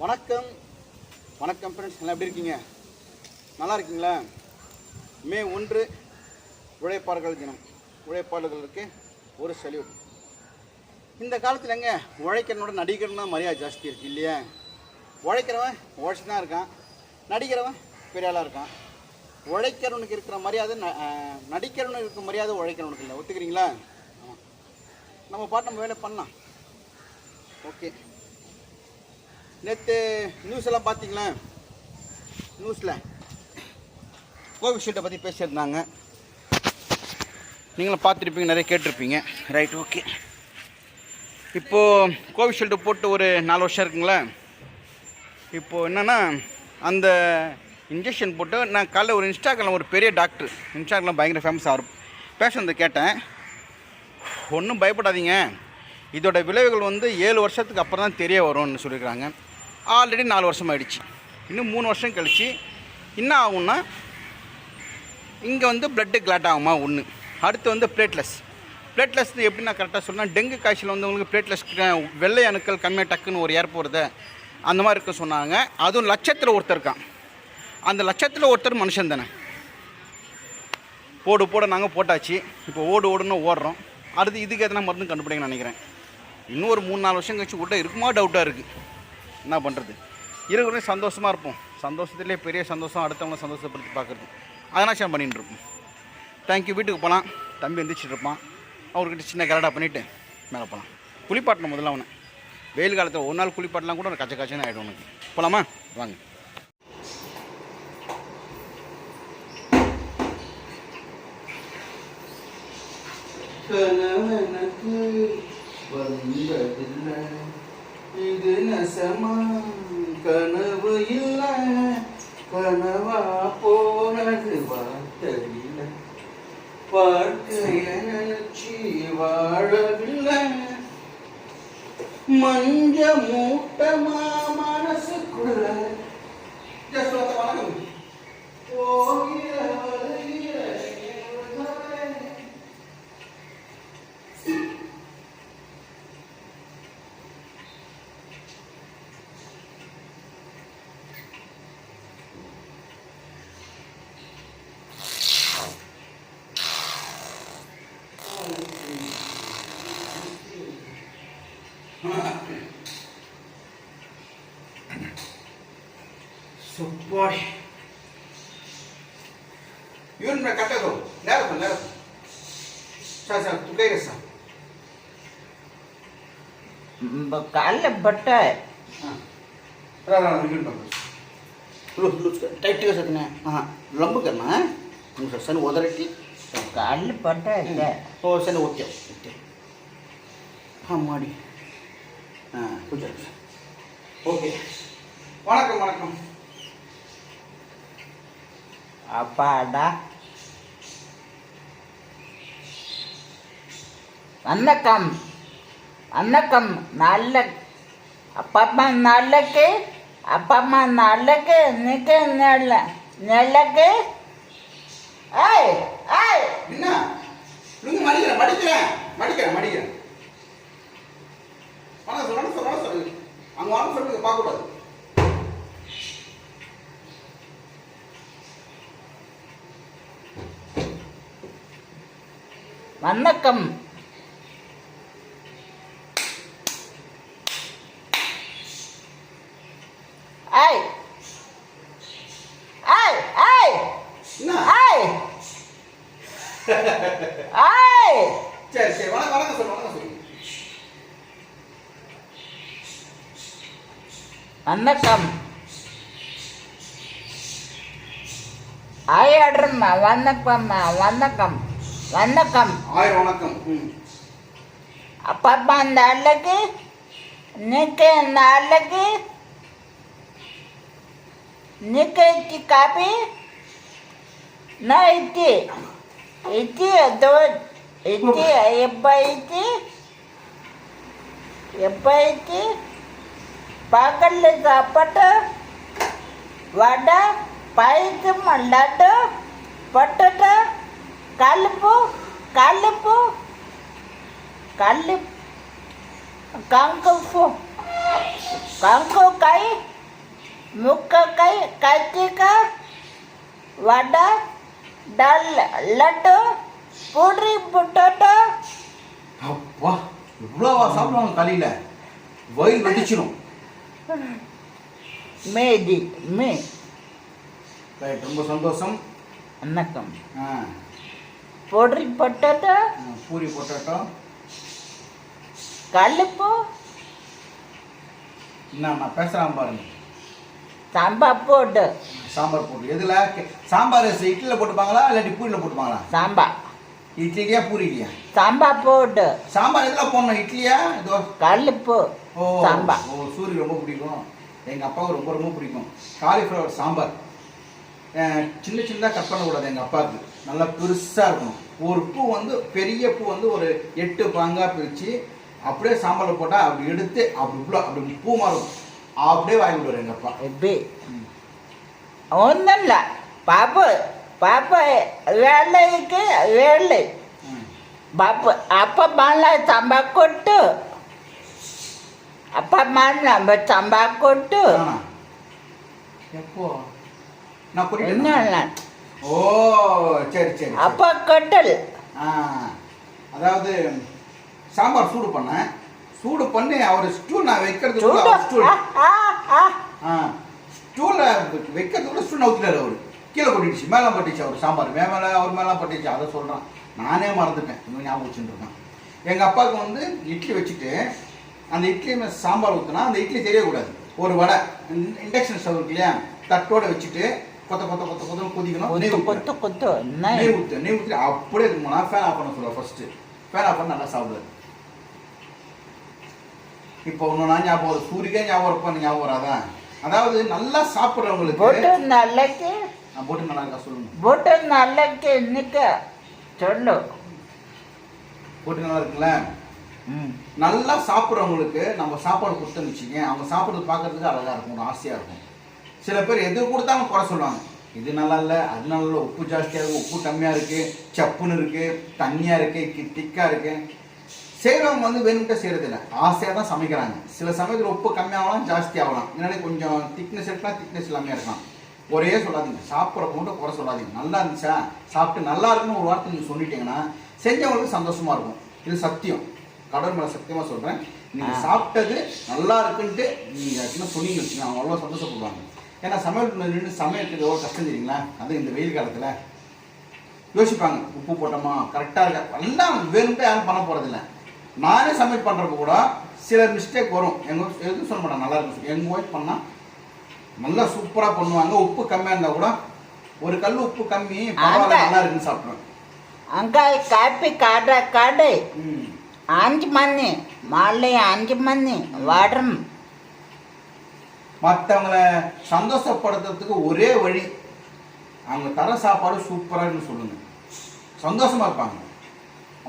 வணக்கம். வணக்கம் ஃப்ரெண்ட்ஸ் நல்லா எப்படி இருக்கீங்க? நல்லா இருக்கீங்களா? மே ஒன்று உழைப்பாளர்கள் தினம். உழைப்பாளர்களுக்கு ஒரு சல்யூட் இந்த காலத்தில் எங்க? உழைக்கிறனோட நடிகர்னா மரியாதை ஜாஸ்தி இருக்கு இல்லையா? உழைக்கிறவன் உழைச்சி தான் இருக்கான். நடிக்கிறவன் பெரிய ஆளாக இருக்கான். உழைக்கிறவனுக்கு இருக்கிற மரியாதை நடிக்கிறவனுக்கு இருக்கிற மரியாதை உழைக்கிறவனுக்கு இல்லை. ஒத்துக்கிறீங்களா? ஆமாம் நம்ம பாட்டு நம்ம வேலை பண்ணலாம். ஓகே. நேற்று நியூஸ் எல்லாம் பார்த்தீங்களா? நியூஸில் கோவிஷீல்டை பற்றி பேசியிருந்தாங்க. நீங்களும் பார்த்துருப்பீங்க நிறைய கேட்டிருப்பீங்க. ரைட் ஓகே இப்போது கோவிஷீல்டு போட்டு ஒரு நாலு வருஷம் இருக்குங்களா? இப்போது என்னென்னா அந்த இன்ஜெக்ஷன் போட்டு நான் காலைல ஒரு இன்ஸ்டாகிராம் ஒரு பெரிய டாக்டர் இன்ஸ்டாகிராம் பயங்கர ஃபேமஸ் ஆகும் பேசுனது கேட்டேன். ஒன்றும் பயப்படாதீங்க. இதோட விளைவுகள் வந்து ஏழு வருஷத்துக்கு அப்புறம் தான் தெரிய வரும்னு சொல்லியிருக்கிறாங்க. ஆல்ரெடி நாலு வருஷம் ஆயிடுச்சு இன்னும் மூணு வருஷம் கழிச்சு என்ன ஆகும்னா இங்கே வந்து பிளட்டு கிளாட் ஆகுமா? ஒன்று அடுத்து வந்து பிளேட்லெஸ் பிளேட்லெஸ் எப்படின்னா கரெக்டாக சொன்னால் டெங்கு காய்ச்சல் வந்து உங்களுக்கு பிளேட்லெஸ் வெள்ளை அணுக்கள் கம்மியாக டக்குன்னு ஒரு ஏர் போகிறத அந்த மாதிரி இருக்க சொன்னாங்க. அதுவும் லட்சத்தில் ஒருத்தர் இருக்கான். அந்த லட்சத்தில் ஒருத்தர் மனுஷன் தானே. போடு போட நாங்கள் போட்டாச்சு. இப்போ ஓடு ஓடுன்னு ஓடுறோம். அடுத்து இதுக்கு எதனா மருந்து கண்டுபிடிங்கன்னு நினைக்கிறேன். இன்னும் ஒரு மூணு நாலு வருஷம் கழிச்சு விட்டா இருக்குமா? டவுட்டாக இருக்குது என்ன பண்ணுறது இருக்கிற சந்தோஷமாக இருப்போம். சந்தோஷத்துலேயே பெரிய சந்தோஷம் அடுத்தவங்களை சந்தோஷப்படுத்தி பார்க்குறது அதனாச்சும் பண்ணிகிட்டு இருப்போம் தேங்க்யூ வீட்டுக்கு போகலாம் தம்பி எந்திரிச்சிட்டு இருப்பான். அவர்கிட்ட சின்ன கரடா பண்ணிவிட்டு மேலே போகலாம் குளிப்பாட்டணும் முதல்ல அவனை. வெயில் காலத்தில் ஒரு நாள் குளிப்பாட்டலாம் கூட கச்ச கச்சன்னு ஆகிடும் உனக்கு. போகலாமா வாங்க. கணவனுக்கு வந்ததில்லை. இது நசமா கனவு இல்ல. கனவா போனது வார்த்தையில பார்க்க நினைச்சி வாழவில்லை. மஞ்ச மூட்டமா மனசுக்குள்ள. போகிற வருகிற நினைவுகளே. ಬಾಡಿ ಇವನ್ ಮೇಲೆ ಕಟ್ಟೋದು ನೇರಪ್ಪ ನೇರಪ್ಪ ಸರ್ ಸರ್ ತುಗೈರೆ ಸರ್ ಕಾಲ ಬಟ್ಟೆ ಟೈಟ್ ಸತ್ನೆ ಹಾಂ ಲಂಬಕಮ್ಮ ನಿಮ್ಮ ಸರ್ ಸಣ್ಣ ಓದರಟ್ಟಿ ಕಾಲ ಬಟ್ಟೆ ಇದೆ ಓ ಸಣ್ಣ ಓಕೆ ಓಕೆ ಹಾಂ ಮಾಡಿ ಹಾಂ ಓಕೆ வணக்கம் வணக்கம் அப்பாடா. வணக்கம். வணக்கம் நல்ல அப்பா அம்மா நல்லக்கு அப்பா அம்மா நல்லக்கு நிக்க நல்ல நல்லக்கு. ஏய் ஏய். என்ன? நீங்க மடிக்கிறேன் மடிக்கிறேன் மடிக்கிறேன் மடிக்கிறேன் வணக்கம் சார் வணக்கம் சொல்லு. வணக்கம் சார் அங்கே வாங்க சொல்லுங்க பார்க்கக்கூடாது. வணக்கம். ஏய். ஏய் ஏய். ஏய். ஏய். சரி சரி வணக்கம் வணக்கம் சார் வணக்கம் சார் வணக்கம். ஆயாடுறம்மா வணக்கம்மா வணக்கம். வணக்கம். ஆயிரம் வணக்கம். ம். அப்பப்பா அந்த அழகு நிக்க இந்த அழகு நிக்க இச்சி காப்பி நான் இச்சி இச்சி அதோ இச்சி எப்போ இச்சி எப்போ இச்சி பகல்ல சாப்பாட்டு வடை பாயசம் லட்டு பொட்டட்டோ கல்லுப்பு கல்லுப்பு கல்லு கங்கு ஃபு கங்கு கை முக்கக்காய் கத்திரிக்காய் வடை டல் லட்டு பூரி புட்டோட்டோ. அப்பா இவ்வளோவா சாப்பிடுவாங்க காலையில் வயிறு வெடிச்சிடும் மேதி மே. ரைட் ரொம்ப சந்தோஷம். வணக்கம். ஆ. பூரி பொட்டோட்டோ. பூரி பொட்டாட்டோ. கல்லுப்பு. என்ன நான் பேசுகிறேன் பாருங்க. சாம்பார் போட்டு. சாம்பார் போட்டு. எதில்? சாம்பார் இட்லியில் போட்டுப்பாங்களா? இல்லாட்டி பூரியில் போட்டுப்பாங்களா? சாம்பார். இட்லிலையா பூரிலையா சாம்பார் போட்டு. சாம்பார் எதில் போடணும்? இட்லியா? இதோ. கல்லுப்பு. ஓ சாம்பார். ஓ சூரி ரொம்ப பிடிக்கும். எங்கள் அப்பாவுக்கு ரொம்ப ரொம்ப பிடிக்கும். காலிஃப்ளவர் சாம்பார். சின்ன சின்னதாக கட் பண்ணக்கூடாது எங்கள் அப்பாவுக்கு. நல்லா பெருசாக இருக்கணும். ஒரு பூ வந்து பெரிய பூ வந்து ஒரு எட்டு பாங்காக பிரித்து அப்படியே சாம்பாரில் போட்டால் அப்படி எடுத்து அப்படி இவ்வளோ அப்படி பூ மாறும். அப்படியே வாங்கி விடுவார் எங்கள் அப்பா. எப்படி? ஒன்றும் இல்லை பாப்பு பாப்பு வேலைக்கு வேலை. பாப்பு அப்பா மாலை சாம்பார் கொட்டு. அப்பா மாலை சாம்பார் கொட்டு. நானா? எப்போ? நான் புரியல ஓ சரி சரி. அப்பா கொட்டல். அதாவது சாம்பார் சூடு பண்ணேன் சூடு பண்ணி அவர் ஸ்டூல் நான் அவர் ஸ்டூல் ஸ்டூலில் வைக்கிறதுக்குள்ள ஸ்டூல் நவுத்திட்டாரு அவர். கீழே கொட்டிடுச்சு மேலே பட்டுச்சு அவர் சாம்பார். மே மேலே அவர் மேலே பட்டுச்சு அதை சொல்கிறான் நானே மறந்துட்டேன். இன்னும் ஞாபகம் வச்சுட்டு இருக்கேன். எங்கள் அப்பாவுக்கு வந்து இட்லி வச்சுட்டு அந்த இட்லி சாம்பார் ஊற்றினா அந்த இட்லி தெரியக்கூடாது. ஒரு வடை இண்டக்ஷன் ஸ்டவ் இருக்கு இல்லையா தட்டோட வச்சுட்டு கொத்த கொத்த கொத்த கொதிக்கணும். நெய் கொத்து. கொத்து. நெய் ஊற்று நெய் ஊற்றி அப்படியே இருக்குமா ஃபேன் ஆஃப் பண்ண சொல்லுவேன் ஃபர்ஸ்ட்டு ஃபேன் ஆஃப் பண்ணி நல்லா சாப்பிடுவார் இப்போ ஒன்று நான் ஞாபகம் வரும் சூரியக்கே ஞாபகம் இருப்பான்னு ஞாபகம் வராதா? அதாவது நல்லா சாப்பிட்றவங்களுக்கு போட்டு நாளைக்கு நான் போட்டு நல்லா இருக்கா? சொல்லுங்க. போட்டு நாளைக்கு நிற்க சொல்லு. போட்டு நல்லா இருக்குல்ல? ம். நல்லா சாப்பிட்றவங்களுக்கு நம்ம சாப்பாடு கொடுத்தோன்னு வச்சுக்கங்க அவங்க சாப்பிட்றது பார்க்கறதுக்கு அழகாக இருக்கும் ஒரு ஆசையாக இருக்கும். சில பேர் எது கொடுத்தாலும் குறை சொல்லுவாங்க. இது நல்லா இல்லை அது நல்லா இல்லை உப்பு ஜாஸ்தியாக இருக்குது உப்பு கம்மியாக இருக்குது சப்புன்னு இருக்குது தண்ணியாக இருக்குது திக்காக இருக்குது செய்கிறவங்க வந்து வேணும்ட்டே செய்கிறதில்ல ஆசையாக தான் சமைக்கிறாங்க. சில சமயத்தில் உப்பு கம்மியாகலாம் ஜாஸ்தி ஆகலாம். இல்லைன்னா கொஞ்சம் திக்னஸ் இருக்கலாம் திக்னஸ் இல்லாமல் இருக்கலாம். ஒரே சொல்லாதீங்க. சாப்பிட்றப்ப மட்டும் குறை சொல்லாதீங்க. நல்லா இருந்துச்சா? சாப்பிட்டு நல்லா இருக்குன்னு ஒரு வார்த்தை நீங்கள் சொல்லிட்டீங்கன்னா செஞ்சவங்களுக்கு சந்தோஷமா இருக்கும். இது சத்தியம். கடவுள் மேலே சத்தியமாக சொல்கிறேன் நீங்கள். சாப்பிட்டது நல்லா இருக்குன்ட்டு நீங்கள் சொன்னீங்க வச்சுங்க அவங்க அவ்வளோ சந்தோஷப்படுவாங்க. ஏன்னா சமையல் நின்று சமையலுக்கு எவ்வளோ கஷ்டம் தெரியுங்களா? அது இந்த வெயில் காலத்தில். யோசிப்பாங்க உப்பு போட்டோமா? கரெக்டாக இருக்கா? எல்லாம் வேணும்ட்டு யாரும் பண்ண போகிறதில்ல நானே சமையல் பண்ணுறப்ப கூட சில மிஸ்டேக் வரும். எங்கள் எதுவும் சொல்ல மாட்டாங்க நல்லா இருக்கும். எங்கள் ஒய்ஃப் பண்ணால் நல்லா சூப்பராக பண்ணுவாங்க. உப்பு கம்மியாக இருந்தால் கூட ஒரு கல் உப்பு கம்மி பரவாயில்ல. நல்லா இருக்குன்னு சாப்பிடுவேன். அங்காய் காப்பி கடை கடை. ம். அஞ்சு மணி மாலை அஞ்சு மணி வடம் மற்றவங்கள சந்தோஷப்படுத்துறதுக்கு ஒரே வழி அவங்க தர சாப்பாடு சூப்பராக சொல்லுங்க. சந்தோஷமா இருப்பாங்க.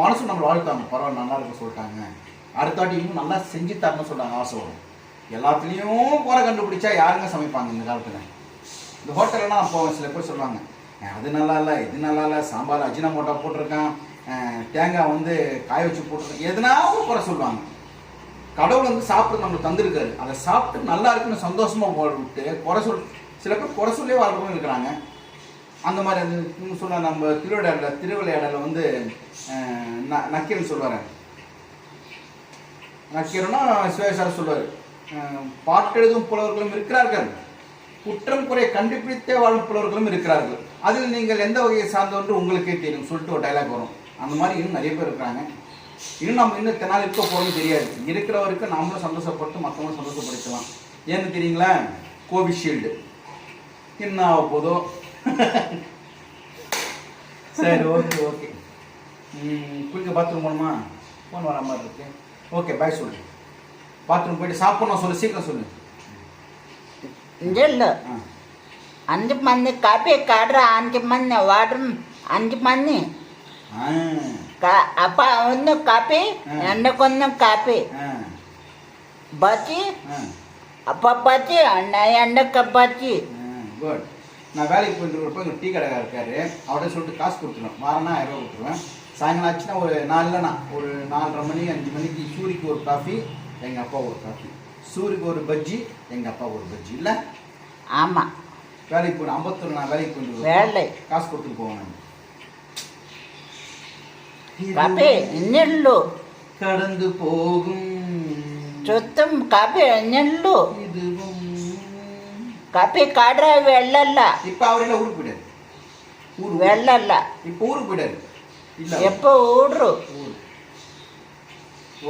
மனசு நம்மளை வாழ்த்தாங்க. பரவாயில்ல நல்லா இருக்க சொல்லிட்டாங்க. அடுத்த வாட்டி இன்னும் நல்லா செஞ்சு தரணும்னு சொல்றாங்க ஆசை வரும். எல்லாத்துலேயும் குறை கண்டுபிடிச்சா யாருங்க சமைப்பாங்க இந்த காலத்தில்? இந்த ஹோட்டல்லாம் நான் போவேன் சில பேர் சொல்லுவாங்க அது நல்லா இல்லை இது நல்லா இல்லை சாம்பார் அஜினா மோட்டா போட்டிருக்கான் தேங்காய் வந்து காய வச்சு போட்டிருக்கேன். எதுனா குறை சொல்லுவாங்க. கடவுள் வந்து சாப்பிட்டு நம்மளுக்கு தந்திருக்காரு. அதை சாப்பிட்டு நல்லா இருக்குன்னு சந்தோஷமா போட விட்டு குறை சொல் சில பேர் குறை சொல்லே வாழ்றவங்க இருக்கிறாங்க. அந்த மாதிரி அந்த சொன்ன நம்ம திருவிளையாடல திருவிளையாடல வந்து ந- நக்கீரன் சொல்லுவார் நக்கீரனா சிவேசார் சொல்லுவார் பாட்டெழுதும் புலவர்களும் இருக்கிறார்கள். குற்றம் குறை கண்டுபிடித்தே வாழும் புலவர்களும் இருக்கிறார்கள். அதில் நீங்கள் எந்த வகையை சார்ந்தவன்று உங்களுக்கே தெரியும் சொல்லிட்டு ஒரு டைலாக் வரும். அந்த மாதிரி இன்னும் நிறைய பேர் இருக்கிறாங்க. இன்னும் நம்ம இன்னும் எத்தனை நாள் இருக்க போகிறோம்னு தெரியாது. இருக்கிற வரைக்கும் நம்மளும் சந்தோஷப்பட்டு மற்றவங்களும் சந்தோஷப்படுத்தலாம். ஏன்னு தெரியுங்களா? கோவிஷீல்டு என்ன ஆக போதோ? சரி ஓகே ஓகே குளிக்க பாத்ரூம் போகணுமா ஃபோன் வர மாதிரி இருக்கு. ஓகே பாய் சொல்லு. பாத்ரூம் போயிட்டு சாப்பிடணும் சொல்லு சீக்கிரம் சொல்லு. இல்லை. அஞ்சு மணி காப்பி கடை அஞ்சு மணி வடம் அஞ்சு மணி. ஆ. அப்பா ಅಪ್ಪ ಒಂದು ಕಾಪಿ ಅಣ್ಣಕ್ಕೊಂದು ಕಾಪಿ ಬಜ್ಜಿ அப்பா பாத்தி அண்ணன் அண்ணக்க பாத்தி குட் நான் வேலைக்கு போயிட்டு இருக்கப்போ இங்கே டீ கடைக்கார இருக்காரு அவர்கிட்ட சொல்லிட்டு காசு கொடுத்துருவேன் வாரம்னா ஆயிரம் ரூபா கொடுத்துருவேன் சாயங்காலம் ஆச்சுன்னா ஒரு நாலுலண்ணா ஒரு நாலரை மணி அஞ்சு மணிக்கு சூரிக்கு ஒரு காஃபி எங்கள் அப்பா ஒரு காஃபி சூரிக்கு ஒரு பஜ்ஜி எங்கள் அப்பா ஒரு பஜ்ஜி இல்லை ஆமாம் வேலைக்கு போகணும் ஐம்பத்தொரு நான் வேலைக்கு போயிட்டு வேலை காசு கொடுத்துட்டு போவேன் കപേ എന്നുള്ളൂ കടന്നു പോകും ചുറ്റും കപ എന്നുള്ളൂ ഇതും കപി കട വെള്ളല്ല ഇപ്പൊ അവരെല്ലാം ഊർക്ക് വിടരുത് വെള്ളല്ല ഇപ്പൊ ഊർക്ക് വിടരുത് എപ്പോ ഓടുറു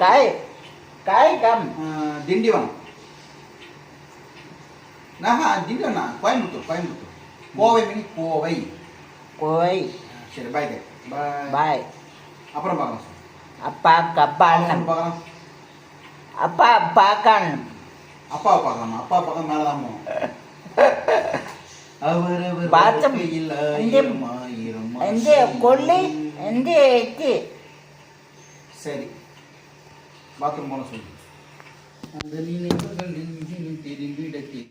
കായ് കായ് കം திண்டிவனம் நகா திண்டிவனா கோயம்புத்தூர் கோயம்புத்தூர் கோவை மினி கோவை கோவை சரி பாய் பாய் பாய் அப்புறம் பார்க்கலாம் அப்பா அப்பா அண்ணன். பார்க்கலாம். அப்பா அப்பா அண்ணன். அப்பா பார்க்கலாம்? அப்பா பார்க்க மேலே தான் போவோம் சரி. பாத்ரூம் போன சொல்லு. அந்த நினைவுகள் தெரிந்திடத்தில்